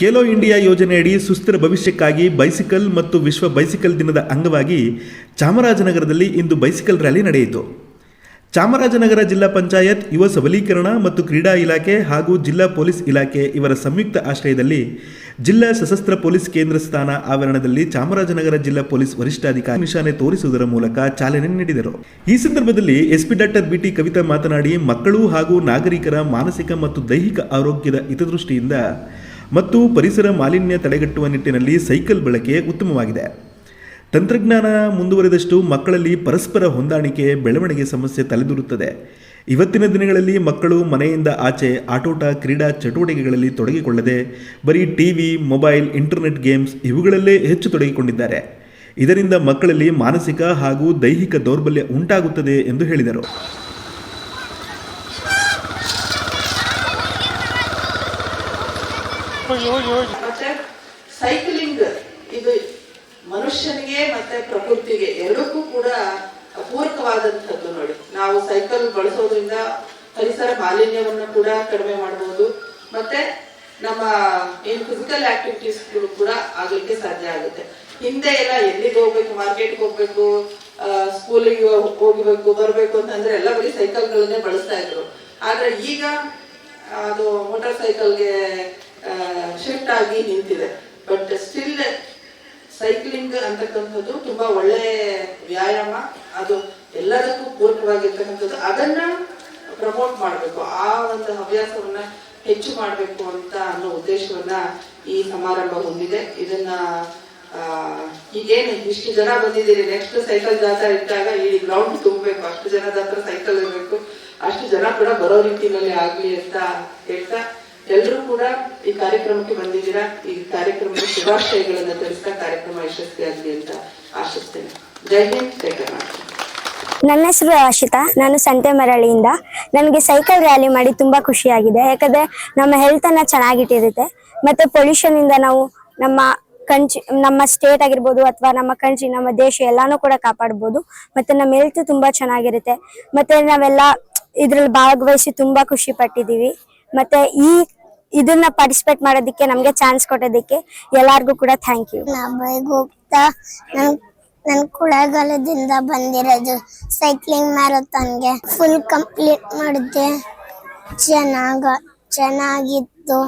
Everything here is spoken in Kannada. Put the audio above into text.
ಖೇಲೋ ಇಂಡಿಯಾ ಯೋಜನೆಯಡಿ ಸುಸ್ಥಿರ ಭವಿಷ್ಯಕ್ಕಾಗಿ ಬೈಸಿಕಲ್ ಮತ್ತು ವಿಶ್ವ ಬೈಸಿಕಲ್ ದಿನದ ಅಂಗವಾಗಿ ಚಾಮರಾಜನಗರದಲ್ಲಿ ಇಂದು ಬೈಸಿಕಲ್ ರ್ಯಾಲಿ ನಡೆಯಿತು. ಚಾಮರಾಜನಗರ ಜಿಲ್ಲಾ ಪಂಚಾಯತ್, ಯುವ ಸಬಲೀಕರಣ ಮತ್ತು ಕ್ರೀಡಾ ಇಲಾಖೆ ಹಾಗೂ ಜಿಲ್ಲಾ ಪೊಲೀಸ್ ಇಲಾಖೆ ಇವರ ಸಂಯುಕ್ತ ಆಶ್ರಯದಲ್ಲಿ ಜಿಲ್ಲಾ ಸಶಸ್ತ್ರ ಪೊಲೀಸ್ ಕೇಂದ್ರ ಸ್ಥಾನ ಆವರಣದಲ್ಲಿ ಚಾಮರಾಜನಗರ ಜಿಲ್ಲಾ ಪೊಲೀಸ್ ವರಿಷ್ಠಾಧಿಕಾರಿ ನಿಶಾನೆ ತೋರಿಸುವುದರ ಮೂಲಕ ಚಾಲನೆ ನೀಡಿದರು. ಈ ಸಂದರ್ಭದಲ್ಲಿ ಎಸ್ಪಿ ಡಾಕ್ಟರ್ ಬಿಟಿ ಕವಿತಾ ಮಾತನಾಡಿ, ಮಕ್ಕಳು ಹಾಗೂ ನಾಗರಿಕರ ಮಾನಸಿಕ ಮತ್ತು ದೈಹಿಕ ಆರೋಗ್ಯದ ಹಿತದೃಷ್ಟಿಯಿಂದ ಮತ್ತು ಪರಿಸರ ಮಾಲಿನ್ಯ ತಡೆಗಟ್ಟುವ ನಿಟ್ಟಿನಲ್ಲಿ ಸೈಕಲ್ ಬಳಕೆ ಉತ್ತಮವಾಗಿದೆ. ತಂತ್ರಜ್ಞಾನ ಮುಂದುವರಿದಷ್ಟು ಮಕ್ಕಳಲ್ಲಿ ಪರಸ್ಪರ ಹೊಂದಾಣಿಕೆ, ಬೆಳವಣಿಗೆ ಸಮಸ್ಯೆ ತಲೆದೂರುತ್ತದೆ. ಇವತ್ತಿನ ದಿನಗಳಲ್ಲಿ ಮಕ್ಕಳು ಮನೆಯಿಂದ ಆಚೆ ಆಟೋಟ, ಕ್ರೀಡಾ ಚಟುವಟಿಕೆಗಳಲ್ಲಿ ತೊಡಗಿಕೊಳ್ಳದೆ ಬರೀ ಟಿವಿ, ಮೊಬೈಲ್, ಇಂಟರ್ನೆಟ್ ಗೇಮ್ಸ್ ಇವುಗಳಲ್ಲೇ ಹೆಚ್ಚು ತೊಡಗಿಕೊಂಡಿದ್ದಾರೆ. ಇದರಿಂದ ಮಕ್ಕಳಲ್ಲಿ ಮಾನಸಿಕ ಹಾಗೂ ದೈಹಿಕ ದೌರ್ಬಲ್ಯ ಉಂಟಾಗುತ್ತದೆ ಎಂದು ಹೇಳಿದರು. ಮತ್ತೆ ಸೈಕ್ಲಿಂಗ್ ಇದು ಮನುಷ್ಯನಿಗೆ ಮತ್ತೆ ಪ್ರಕೃತಿಗೆ ಎರಡಕ್ಕೂ ಕೂಡ ಪೂರಕವಾದಂಥದ್ದು ನೋಡಿ. ನಾವು ಸೈಕಲ್ ಬಳಸೋದ್ರಿಂದ ಪರಿಸರ ಮಾಲಿನ್ಯವನ್ನು ಕೂಡ ಕಡಿಮೆ ಮಾಡಬಹುದು ಮತ್ತೆ ನಮ್ಮ ಏನು ಫಿಸಿಕಲ್ ಆಕ್ಟಿವಿಟೀಸ್ ಕೂಡ ಆಗಲಿಕ್ಕೆ ಸಾಧ್ಯ ಆಗುತ್ತೆ. ಹಿಂದೆ ಎಲ್ಲ ಎಲ್ಲಿಗೆ ಹೋಗ್ಬೇಕು ಮಾರ್ಕೆಟ್ಗೆ ಹೋಗ್ಬೇಕು ಸ್ಕೂಲಿಗೆ ಹೋಗ್ಬೇಕು, ಬರಬೇಕು ಅಂತಂದ್ರೆ ಎಲ್ಲ ಬರೀ ಸೈಕಲ್ಗಳನ್ನೇ ಬಳಸ್ತಾ ಇದ್ರು. ಆದ್ರೆ ಈಗ ಅದು ಮೋಟಾರ್ ಸೈಕಲ್ಗೆ ಶಿಫ್ಟ್ ಆಗಿ ನಿಂತಿದೆ. ಬಟ್ ಸ್ಟಿಲ್ ಸೈಕ್ಲಿಂಗ್ ಅಂತಕ್ಕಂಥದ್ದು ತುಂಬಾ ಒಳ್ಳೆ ವ್ಯಾಯಾಮ. ಅದು ಎಲ್ಲದಕ್ಕೂ ಪೂರ್ಣವಾಗಿರ್ತಕ್ಕಂಥದ್ದು ಅದನ್ನ ಪ್ರಮೋಟ್ ಮಾಡಬೇಕು. ಆ ಒಂದು ಹವ್ಯಾಸವನ್ನ ಹೆಚ್ಚು ಮಾಡಬೇಕು ಅಂತ ಅನ್ನೋ ಉದ್ದೇಶವನ್ನ ಈ ಸಮಾರಂಭ ಹೊಂದಿದೆ. ಇದನ್ನ ಈಗೇನು ಇಷ್ಟು ಜನ ಬಂದಿದ್ದೀರಿ? ನೆಕ್ಸ್ಟ್ ಸೈಕಲ್ ಜಾತ್ರ ಇಟ್ಟಾಗ ಈ ಗ್ರೌಂಡ್ ತುಂಬಬೇಕು. ಅಷ್ಟು ಜನದ ಹತ್ರ ಸೈಕಲ್ ಇರಬೇಕು. ಅಷ್ಟು ಜನ ಕೂಡ ಬರೋ ರೀತಿಯಲ್ಲಿ ಆಗ್ಲಿ ಅಂತ ಹೇಳ್ತಾ ಎಲ್ಲರೂ ಕೂಡ ಈ ಕಾರ್ಯಕ್ರಮಕ್ಕೆ ಬಂದಿದ್ದೀರಾ? ಈ ಕಾರ್ಯಕ್ರಮದ ಶುಭಾಶಯಗಳನ್ನ ತಿಳಿಸ್ತಾ ಕಾರ್ಯಕ್ರಮ ಯಶಸ್ವಿಯಾಗಲಿ ಅಂತ ಆಶಿಸ್ತೇನೆ. ಜೈ ಹಿಂದ್, ಜೈ ಕರ್ನಾಟಕ. ನನ್ನ ಹೆಸರು ಆಶಿತಾ. ನಾನು ಸಂತೆ ಮರಳಿಯಿಂದ. ನನಗೆ ಸೈಕಲ್ ರ್ಯಾಲಿ ಮಾಡಿ ತುಂಬಾ ಖುಷಿಯಾಗಿದೆ. ಯಾಕಂದ್ರೆ ನಮ್ಮ ಹೆಲ್ತ್ ಅನ್ನ ಚೆನ್ನಾಗಿಟ್ಟಿರುತ್ತೆ. ಮತ್ತೆ ಪೊಲ್ಯೂಷನ್ ಇಂದ ನಾವು ನಮ್ಮ ಕಂಟ್ರಿ ನಮ್ಮ ಸ್ಟೇಟ್ ಆಗಿರ್ಬೋದು ಅಥವಾ ನಮ್ಮ ಕಂಟ್ರಿ ನಮ್ಮ ದೇಶ ಎಲ್ಲಾನು ಕೂಡ ಕಾಪಾಡ್ಬೋದು. ಮತ್ತೆ ನಮ್ಮ ಹೆಲ್ತ್ ತುಂಬಾ ಚೆನ್ನಾಗಿರುತ್ತೆ. ಮತ್ತೆ ನಾವೆಲ್ಲ ಇದ್ರಲ್ಲಿ ಭಾಗವಹಿಸಿ ತುಂಬಾ ಖುಷಿ ಪಟ್ಟಿದೀವಿ ಮತ್ತೆ ಈ ಇದನ್ನ ಪಾರ್ಟಿಸಿಪೇಟ್ ಮಾಡೋದಕ್ಕೆ ನಮ್ಗೆ ಚಾನ್ಸ್ ಕೊಟ್ಟೋದಕ್ಕೆ ಎಲ್ಲಾರ್ಗೂ ಕೂಡ ಥ್ಯಾಂಕ್ ಯು ಹೋಗ್ತಾ ನನ್ ಕುಳಗಾಲದಿಂದ ಬಂದಿರೋದು ಸೈಕ್ಲಿಂಗ್ ಮ್ಯಾರಥಾನ್ಗೆ ಫುಲ್ ಕಂಪ್ಲೀಟ್ ಮಾಡಿದ್ದೆ. ಚೆನ್ನಾಗ, ಚೆನ್ನಾಗಿತ್ತು.